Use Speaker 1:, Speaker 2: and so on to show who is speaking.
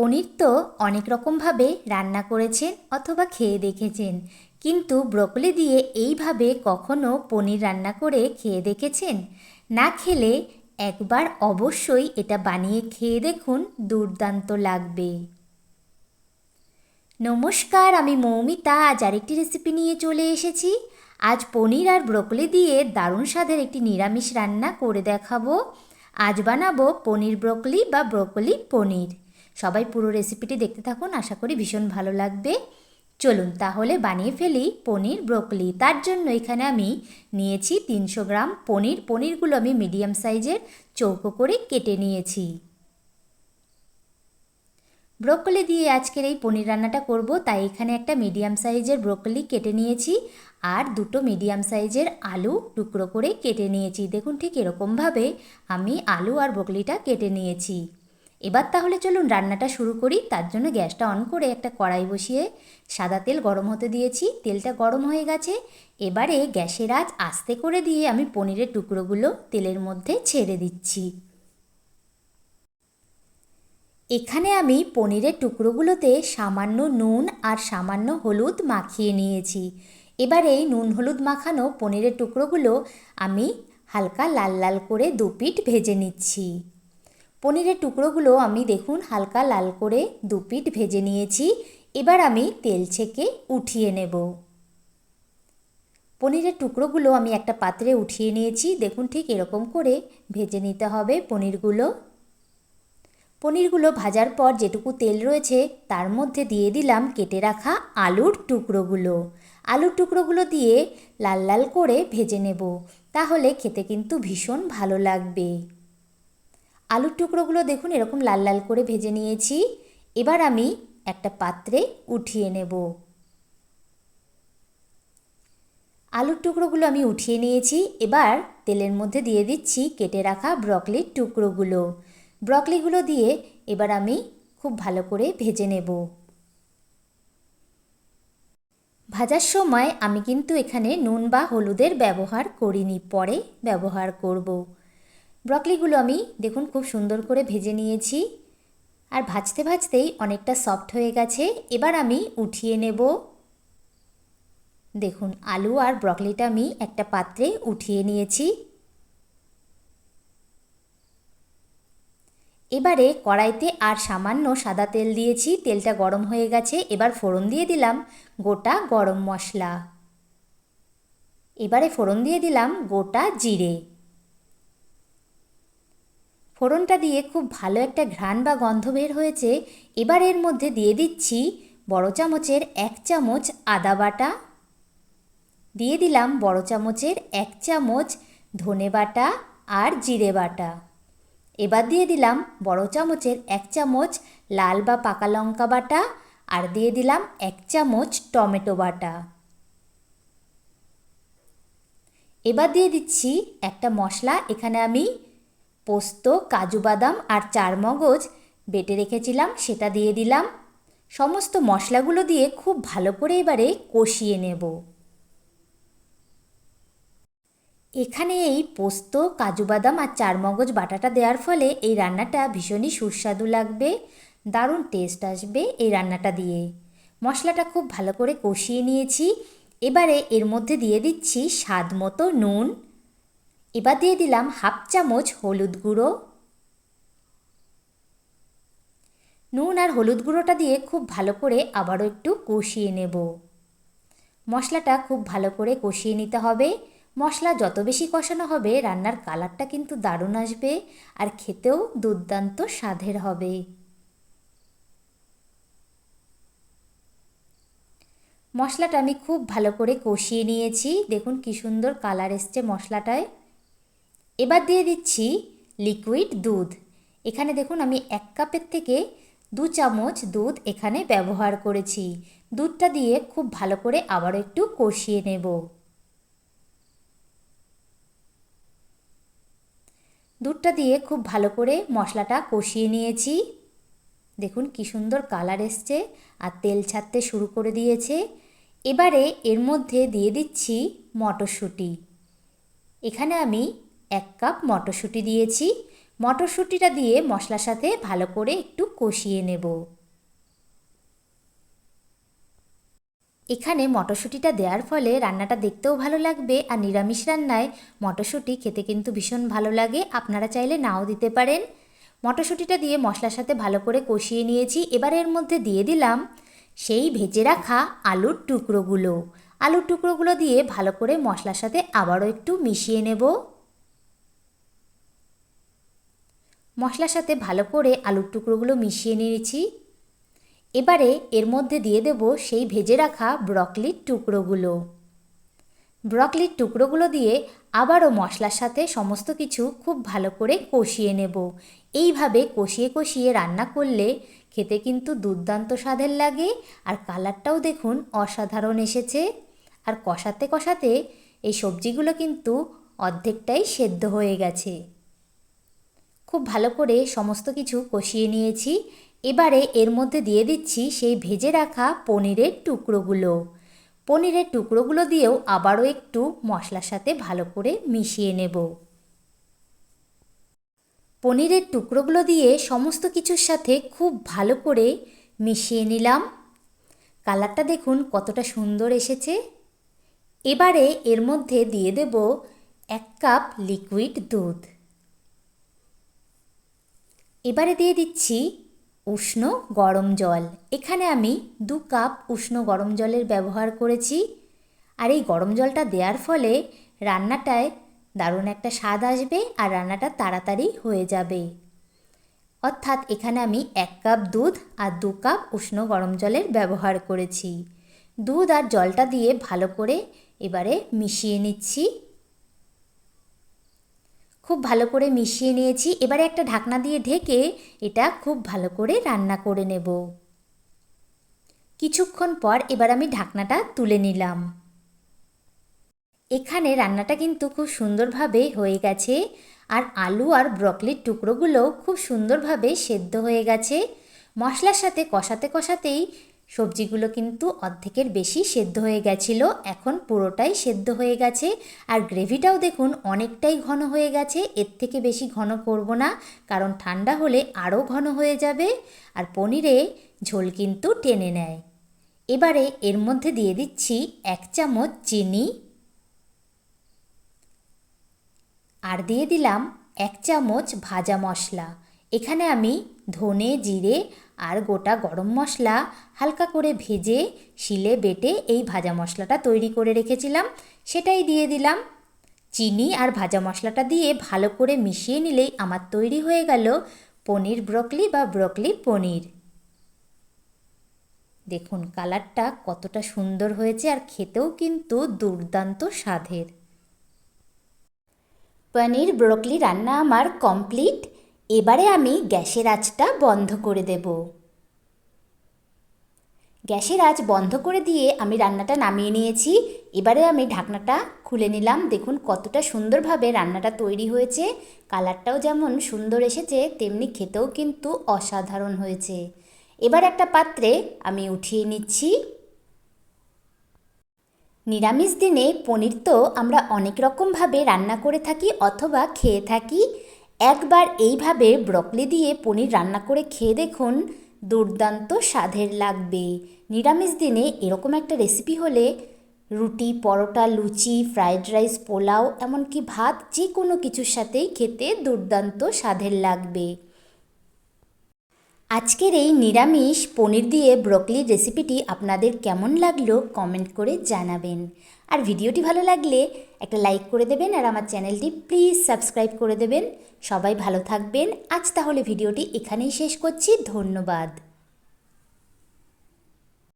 Speaker 1: পনির তো অনেক রকমভাবে রান্না করেছেন অথবা খেয়ে দেখেছেন। কিন্তু ব্রকলি দিয়ে এইভাবে কখনো পনির রান্না করে খেয়ে দেখেছেন? না খেলে একবার অবশ্যই এটা বানিয়ে খেয়ে দেখুন, দুর্দান্ত লাগবে। নমস্কার, আমি মৌমিতা। আজ আরেকটি রেসিপি নিয়ে চলে এসেছি। আজ পনির আর ব্রকলি দিয়ে দারুণ স্বাদের একটি নিরামিষ রান্না করে দেখাবো। আজ বানাবো পনির ব্রকলি বা ব্রকলি পনির। সবাই পুরো রেসিপিটি দেখতে থাকুন, আশা করি ভীষণ ভালো লাগবে। চলুন তাহলে বানিয়ে ফেলি পনির ব্রকলি তার জন্য এখানে আমি নিয়েছি তিনশো গ্রাম পনির। পনিরগুলো আমি মিডিয়াম সাইজের চৌকো করে কেটে নিয়েছি। ব্রোকলি দিয়ে আজকের এই পনির রান্নাটা করব, তাই এখানে একটা মিডিয়াম সাইজের ব্রোকলি কেটে নিয়েছি আর দুটো মিডিয়াম সাইজের আলু টুকরো করে কেটে নিয়েছি। দেখুন ঠিক এরকমভাবে আমি আলু আর ব্রোকলিটা কেটে নিয়েছি। এবার তাহলে চলুন রান্নাটা শুরু করি। তার জন্য গ্যাসটা অন করে একটা কড়াই বসিয়ে সাদা তেল গরম হতে দিয়েছি। তেলটা গরম হয়ে গেছে। এবারে গ্যাসের আঁচ আস্তে করে দিয়ে আমি পনিরের টুকরোগুলো তেলের মধ্যে ছেড়ে দিচ্ছি। এখানে আমি পনিরের টুকরোগুলোতে সামান্য নুন আর সামান্য হলুদ মাখিয়ে নিয়েছি। এবার এই নুন হলুদ মাখানো পনিরের টুকরোগুলো আমি হালকা লাল লাল করে দুপিট ভেজে নিচ্ছি। পনিরের টুকরোগুলো আমি দেখুন হালকা লাল করে দুপিট ভেজে নিয়েছি। এবার আমি তেল ছেঁকে উঠিয়ে নেব। পনিরের টুকরোগুলো আমি একটা পাত্রে উঠিয়ে নিয়েছি। দেখুন ঠিক এরকম করে ভেজে নিতে হবে পনিরগুলো। পনিরগুলো ভাজার পর যেটুকু তেল রয়েছে তার মধ্যে দিয়ে দিলাম কেটে রাখা আলুর টুকরোগুলো। আলুর টুকরোগুলো দিয়ে লাল লাল করে ভেজে নেব। তাহলে খেতে কিন্তু ভীষণ ভালো লাগবে। আলুর টুকরোগুলো দেখুন, এরকম লাল লাল করে ভেজে নিয়েছি। এবার আমি একটা পাত্রে উঠিয়ে নেব। আলুর টুকরোগুলো আমি উঠিয়ে নিয়েছি। এবার তেলের মধ্যে দিয়ে দিচ্ছি কেটে রাখা ব্রকলির টুকরোগুলো। ব্রকলিগুলো দিয়ে এবার আমি খুব ভালো করে ভেজে নেব। ভাজার সময় আমি কিন্তু এখানে নুন বা হলুদের ব্যবহার করিনি, পরে ব্যবহার করব। ব্রকলিগুলো আমি দেখুন খুব সুন্দর করে ভেজে নিয়েছি। আর ভাজতে ভাজতেই অনেকটা সফট হয়ে গেছে। এবার আমি উঠিয়ে নেব। দেখুন, আলু আর ব্রকলিটা আমি একটা পাত্রে উঠিয়ে নিয়েছি। এবারে কড়াইতে আর সামান্য সাদা তেল দিয়েছি। তেলটা গরম হয়ে গেছে। এবার ফোড়ন দিয়ে দিলাম গোটা গরম মশলা। এবারে ফোড়ন দিয়ে দিলাম গোটা জিরে। ফোড়নটা দিয়ে খুব ভালো একটা ঘ্রাণ বা গন্ধ বের হয়েছে, এবার এর মধ্যে দিয়ে দিচ্ছি বড় চামচের এক চামচ আদা বাটা। দিয়ে দিলাম বড় চামচের এক চামচ ধনে বাটা আর জিরে বাটা। এবার দিয়ে দিলাম বড় চামচের এক চামচ লাল বা পাকা লঙ্কা বাটা আর দিয়ে দিলাম এক চামচ টমেটো বাটা। এবার দিয়ে দিচ্ছি একটা মশলা, এখানে আমি পোস্ত, কাজু বাদাম আর চারমগজ বেটে রেখেছিলাম, সেটা দিয়ে দিলাম। সমস্ত মশলাগুলো দিয়ে খুব ভালো করে এবারে কষিয়ে নেব। এখানে এই পোস্ত, কাজু বাদাম আর চারমগজ বাটাটা দেওয়ার ফলে এই রান্নাটা ভীষণই সুস্বাদু লাগবে, দারুণ টেস্ট আসবে এই রান্নাটা দিয়ে। মশলাটা খুব ভালো করে কষিয়ে নিয়েছি। এবারে এর মধ্যে দিয়ে দিচ্ছি স্বাদ মতো নুন। এবার দিয়ে দিলাম হাফ চামচ হলুদ গুঁড়ো। নুন আর হলুদ গুঁড়োটা দিয়ে খুব ভালো করে আবারও একটু কষিয়ে নেব। মশলাটা খুব ভালো করে কষিয়ে নিতে হবে। মশলা যত বেশি কষানো হবে, রান্নার কালারটা কিন্তু দারুণ আসবে আর খেতেও দুর্দান্ত স্বাদের হবে। মশলাটা আমি খুব ভালো করে কষিয়ে নিয়েছি। দেখুন কি সুন্দর কালার এসছে মশলাটায়। এবার দিয়ে দিচ্ছি লিকুইড দুধ। এখানে দেখুন আমি এক কাপের থেকে দু চামচ দুধ এখানে ব্যবহার করেছি। দুধটা দিয়ে খুব ভালো করে আবার একটু কষিয়ে নেব। দুধটা দিয়ে খুব ভালো করে মশলাটা কষিয়ে নিয়েছি। দেখুন কি সুন্দর কালার এসছে আর তেল ছাড়তে শুরু করে দিয়েছে। এবারে এর মধ্যে দিয়ে দিচ্ছি মটরশুঁটি। এখানে আমি এক কাপ মটরশুঁটি দিয়েছি। মটরশুঁটিটা দিয়ে মশলার সাথে ভালো করে একটু কষিয়ে নেব। এখানে মটরশুঁটিটা দেওয়ার ফলে রান্নাটা দেখতেও ভালো লাগবে আর নিরামিষ রান্নায় মটরশুঁটি খেতে কিন্তু ভীষণ ভালো লাগে। আপনারা চাইলে নাও দিতে পারেন। মটরশুঁটিটা দিয়ে মশলার সাথে ভালো করে কষিয়ে নিয়েছি। এবার এর মধ্যে দিয়ে দিলাম সেই ভেজে রাখা আলুর টুকরোগুলো। আলুর টুকরোগুলো দিয়ে ভালো করে মশলার সাথে আবারও একটু মিশিয়ে নেব। মশলার সাথে ভালো করে আলুর টুকরোগুলো মিশিয়ে নিয়েছি এবারে এর মধ্যে দিয়ে দেব সেই ভেজে রাখা ব্রকলির টুকরোগুলো। ব্রকলির টুকরোগুলো দিয়ে আবারও মশলার সাথে সমস্ত কিছু খুব ভালো করে কষিয়ে নেব। এইভাবে কষিয়ে কষিয়ে রান্না করলে খেতে কিন্তু দুর্দান্ত স্বাদের লাগে আর কালারটাও দেখুন অসাধারণ এসেছে। আর কষাতে কষাতে এই সবজিগুলো কিন্তু অর্ধেকটাই সেদ্ধ হয়ে গেছে। খুব ভালো করে সমস্ত কিছু কষিয়ে নিয়েছি। এবারে এর মধ্যে দিয়ে দিচ্ছি সেই ভেজে রাখা পনিরের টুকরোগুলো। পনিরের টুকরোগুলো দিয়েও আবারও একটু মশলার সাথে ভালো করে মিশিয়ে নেব। পনিরের টুকরোগুলো দিয়ে সমস্ত কিছুর সাথে খুব ভালো করে মিশিয়ে নিলাম। কালারটা দেখুন কতটা সুন্দর এসেছে। এবারে এর মধ্যে দিয়ে দেব এক কাপ লিকুইড দুধ। এবারে দিয়ে দিচ্ছি উষ্ণ গরম জল। এখানে আমি দু কাপ উষ্ণ গরম জলের ব্যবহার করেছি। আর এই গরম জলটা দেওয়ার ফলে রান্নাটায় দারুণ একটা স্বাদ আসবে আর রান্নাটা তাড়াতাড়ি হয়ে যাবে। অর্থাৎ এখানে আমি এক কাপ দুধ আর দু কাপ উষ্ণ গরম জলের ব্যবহার করেছি। দুধ আর জলটা দিয়ে ভালো করে এবারে মিশিয়ে নিচ্ছি। খুব ভালো করে মিশিয়ে নিয়েছি। এবারে একটা ঢাকনা দিয়ে ঢেকে এটা খুব ভালো করে রান্না করে নেব। কিছুক্ষণ পর এবার আমি ঢাকনাটা তুলে নিলাম। এখানে রান্নাটা কিন্তু খুব সুন্দরভাবে হয়ে গেছে। আর আলু আর ব্রকলির টুকরোগুলো খুব সুন্দরভাবে সেদ্ধ হয়ে গেছে। মশলার সাথে কষাতে কষাতেই সবজিগুলো কিন্তু অর্ধেকের বেশি সেদ্ধ হয়ে গেছিল, এখন পুরোটাই সেদ্ধ হয়ে গেছে। আর গ্রেভিটাও দেখুন অনেকটাই ঘন হয়ে গেছে, এর থেকে বেশি ঘন করব না, কারণ ঠান্ডা হলে আরও ঘন হয়ে যাবে। আর পনিরে ঝোল কিন্তু টেনে নেয়। এবারে এর মধ্যে দিয়ে দিচ্ছি এক চামচ চিনি। আর দিয়ে দিলাম এক চামচ ভাজা মশলা। এখানে আমি ধনে, জিরে আর গোটা গরম মশলা হালকা করে ভেজে, শিলে বেটে এই ভাজা মশলাটা তৈরি করে রেখেছিলাম। সেটাই দিয়ে দিলাম। চিনি আর ভাজা মশলাটা দিয়ে ভালো করে মিশিয়ে নিলেই আমার তৈরি হয়ে গেল পনির ব্রকলি বা ব্রকলি পনির। দেখুন, কালারটা কতটা সুন্দর হয়েছে আর খেতেও কিন্তু দুর্দান্ত স্বাদের। পনির ব্রকলি রান্না আমার কমপ্লিট। এবারে আমি গ্যাসের আঁচটা বন্ধ করে দেব। গ্যাসের আঁচ বন্ধ করে দিয়ে আমি রান্নাটা নামিয়ে নিয়েছি। এবারে আমি ঢাকনাটা খুলে নিলাম। দেখুন কতটা সুন্দরভাবে রান্নাটা তৈরি হয়েছে। কালারটাও যেমন সুন্দর এসেছে, তেমনি খেতেও কিন্তু অসাধারণ হয়েছে। এবার একটা পাত্রে আমি উঠিয়ে নিচ্ছি। নিরামিষ দিনে পনির তো আমরা অনেক রকমভাবে রান্না করে থাকি অথবা খেয়ে থাকি। একবার এইভাবে ব্রকলি দিয়ে পনির রান্না করে খেয়ে দেখুন দুর্দান্ত স্বাদের লাগবে। নিরামিষ দিনে এরকম একটা রেসিপি হলে রুটি, পরোটা, লুচি ফ্রায়েড রাইস পোলাও, এমনকি ভাত যে কোনো কিছুর সাথেই খেতে দুর্দান্ত স্বাদের লাগবে। আজকের এই নিরামিষ পনির দিয়ে ব্রকলির রেসিপিটি আপনাদের কেমন লাগল কমেন্ট করে জানাবেন। আর ভিডিওটি ভালো লাগলে একটা লাইক করে দেবেন আর আমার চ্যানেলটি প্লিজ সাবস্ক্রাইব করে দেবেন। সবাই ভালো থাকবেন। আজ তাহলে ভিডিওটি এখানেই শেষ করছি। ধন্যবাদ।